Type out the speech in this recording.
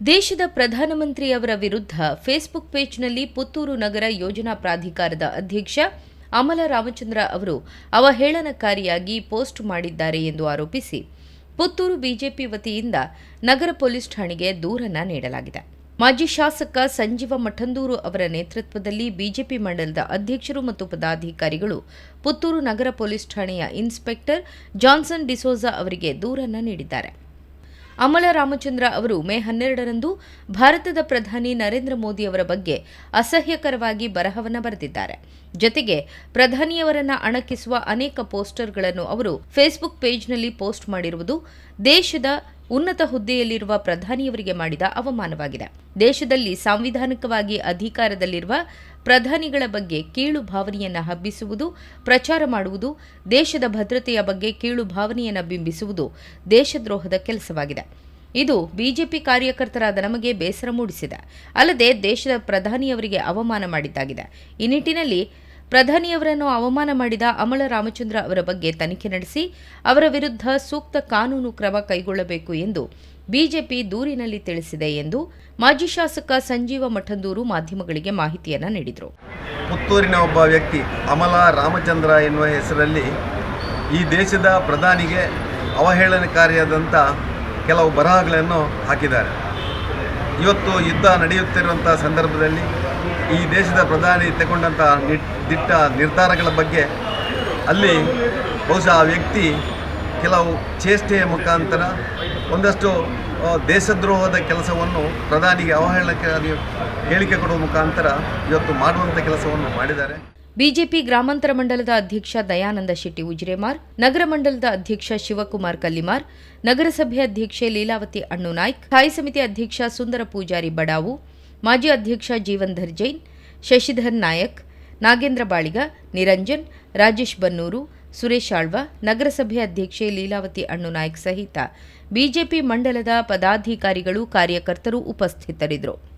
ದೇಶದ ಪ್ರಧಾನಮಂತ್ರಿಯವರ ವಿರುದ್ಧ ಫೇಸ್ಬುಕ್ ಪೇಜ್ನಲ್ಲಿ ಪುತ್ತೂರು ನಗರ ಯೋಜನಾ ಪ್ರಾಧಿಕಾರದ ಅಧ್ಯಕ್ಷ ಅಮಲ ರಾಮಚಂದ್ರ ಅವರು ಅವಹೇಳನಕಾರಿಯಾಗಿ ಪೋಸ್ಟ್ ಮಾಡಿದ್ದಾರೆ ಎಂದು ಆರೋಪಿಸಿ, ಪುತ್ತೂರು ಬಿಜೆಪಿ ವತಿಯಿಂದ ನಗರ ಪೊಲೀಸ್ ಠಾಣೆಗೆ ದೂರನ್ನ ನೀಡಲಾಗಿದೆ. ಮಾಜಿ ಶಾಸಕ ಸಂಜೀವ ಮಠಂದೂರು ಅವರ ನೇತೃತ್ವದಲ್ಲಿ ಬಿಜೆಪಿ ಮಂಡಲದ ಅಧ್ಯಕ್ಷರು ಮತ್ತು ಪದಾಧಿಕಾರಿಗಳು ಪುತ್ತೂರು ನಗರ ಪೊಲೀಸ್ ಠಾಣೆಯ ಇನ್ಸ್ಪೆಕ್ಟರ್ ಜಾನ್ಸನ್ ಡಿಸೋಜಾ ಅವರಿಗೆ ದೂರನ್ನು ನೀಡಿದ್ದಾರೆ. ಅಮಲ ರಾಮಚಂದ್ರ ಅವರು ಮೇ ಹನ್ನೆರಡರಂದು ಭಾರತದ ಪ್ರಧಾನಿ ನರೇಂದ್ರ ಮೋದಿ ಅವರ ಬಗ್ಗೆ ಅಸಹ್ಯಕರವಾಗಿ ಬರಹವನ್ನು ಬರೆದಿದ್ದಾರೆ. ಜೊತೆಗೆ ಪ್ರಧಾನಿಯವರನ್ನ ಅಣಕಿಸುವ ಅನೇಕ ಪೋಸ್ಟರ್ಗಳನ್ನು ಅವರು ಫೇಸ್ಬುಕ್ ಪೇಜ್ನಲ್ಲಿ ಪೋಸ್ಟ್ ಮಾಡಿರುವುದು ದೇಶದ ಉನ್ನತ ಹುದ್ದೆಯಲ್ಲಿರುವ ಪ್ರಧಾನಿಯವರಿಗೆ ಮಾಡಿದ ಅವಮಾನವಾಗಿದೆ. ದೇಶದಲ್ಲಿ ಸಾಂವಿಧಾನಿಕವಾಗಿ ಅಧಿಕಾರದಲ್ಲಿರುವ ಪ್ರಧಾನಿಗಳ ಬಗ್ಗೆ ಕೀಳು ಭಾವನೆಯನ್ನ ಹಬ್ಬಿಸುವುದು, ಪ್ರಚಾರ ಮಾಡುವುದು, ದೇಶದ ಭದ್ರತೆಯ ಬಗ್ಗೆ ಕೀಳು ಭಾವನೆಯನ್ನು ಬಿಂಬಿಸುವುದು ದೇಶದ್ರೋಹದ ಕೆಲಸವಾಗಿದೆ. ಇದು ಬಿಜೆಪಿ ಕಾರ್ಯಕರ್ತರಾದ ನಮಗೆ ಬೇಸರ ಮೂಡಿಸಿದೆ. ಅಲ್ಲದೆ ದೇಶದ ಪ್ರಧಾನಿಯವರಿಗೆ ಅವಮಾನ ಮಾಡಿದ್ದಾಗಿದೆ. ಈ ನಿಟ್ಟಿನಲ್ಲಿ ಪ್ರಧಾನಿಯವರನ್ನು ಅವಮಾನ ಮಾಡಿದ ಅಮಲ ರಾಮಚಂದ್ರ ಅವರ ಬಗ್ಗೆ ತನಿಖೆ ನಡೆಸಿ, ಅವರ ವಿರುದ್ಧ ಸೂಕ್ತ ಕಾನೂನು ಕ್ರಮ ಕೈಗೊಳ್ಳಬೇಕು ಎಂದು ಬಿಜೆಪಿ ದೂರಿನಲ್ಲಿ ತಿಳಿಸಿದೆ ಎಂದು ಮಾಜಿ ಶಾಸಕ ಸಂಜೀವ ಮಠಂದೂರು ಮಾಧ್ಯಮಗಳಿಗೆ ಮಾಹಿತಿಯನ್ನು ನೀಡಿದರು. ಪುತ್ತೂರಿನ ಒಬ್ಬ ವ್ಯಕ್ತಿ ಅಮಲ ರಾಮಚಂದ್ರ ಎನ್ನುವ ಹೆಸರಲ್ಲಿ ಈ ದೇಶದ ಪ್ರಧಾನಿಗೆ ಅವಹೇಳನಕಾರಿಯಾದಂಥ ಕೆಲವು ಬರಹಗಳನ್ನು ಹಾಕಿದ್ದಾರೆ. ಇವತ್ತು ಯುದ್ಧ ನಡೆಯುತ್ತಿರುವಂಥ ಸಂದರ್ಭದಲ್ಲಿ ಈ ದೇಶದ ಪ್ರಧಾನಿ ತಗೊಂಡಂಥ ದಿಟ್ಟ ನಿರ್ಧಾರಗಳ ಬಗ್ಗೆ ಅಲ್ಲಿ ಬಹುಶಃ ಆ ವ್ಯಕ್ತಿ ಕೆಲವು ಚೇಷ್ಟೆಯ ಮುಖಾಂತರ ಒಂದಷ್ಟು ದೇಶದ್ರೋಹದ ಕೆಲಸವನ್ನು ಪ್ರಧಾನಿಗೆ ಅವಹೇಳನಕಾರಿ ಹೇಳಿಕೆ ಕೊಡುವ ಮುಖಾಂತರ ಇವತ್ತು ಮಾಡುವಂಥ ಕೆಲಸವನ್ನು ಮಾಡಿದ್ದಾರೆ. ಬಿಜೆಪಿ ಗ್ರಾಮಾಂತರ ಮಂಡಲದ ಅಧ್ಯಕ್ಷ ದಯಾನಂದ ಶೆಟ್ಟಿ ಉಜಿರೆಮಾರ್, ನಗರ ಮಂಡಲದ ಅಧ್ಯಕ್ಷ ಶಿವಕುಮಾರ್ ಕಲ್ಲಿಮಾರ್, ನಗರಸಭೆ ಅಧ್ಯಕ್ಷೆ ಲೀಲಾವತಿ ಅಣ್ಣು ನಾಯ್ಕ್ ಸ್ಥಾಯಿ ಸಮಿತಿ ಅಧ್ಯಕ್ಷ ಸುಂದರ ಪೂಜಾರಿ ಬಡಾವು, ಮಾಜಿ ಅಧ್ಯಕ್ಷ ಜೀವನ್ಧರ್ ಜೈನ್, ಶಶಿಧರ್ ನಾಯಕ್, ನಾಗೇಂದ್ರ ಬಾಳಿಗ, ನಿರಂಜನ್, ರಾಜೇಶ್ ಬನ್ನೂರು ಸುರೇಶ್ ಆಳ್ವ ನಗರಸಭೆ ಅಧ್ಯಕ್ಷೆ ಲೀಲಾವತಿ ಅಣ್ಣುನಾಯ್ಕ್ ಸಹಿತ ಬಿಜೆಪಿ ಮಂಡಲದ ಪದಾಧಿಕಾರಿಗಳು ಕಾರ್ಯಕರ್ತರು ಉಪಸ್ಥಿತರಿದ್ದರು.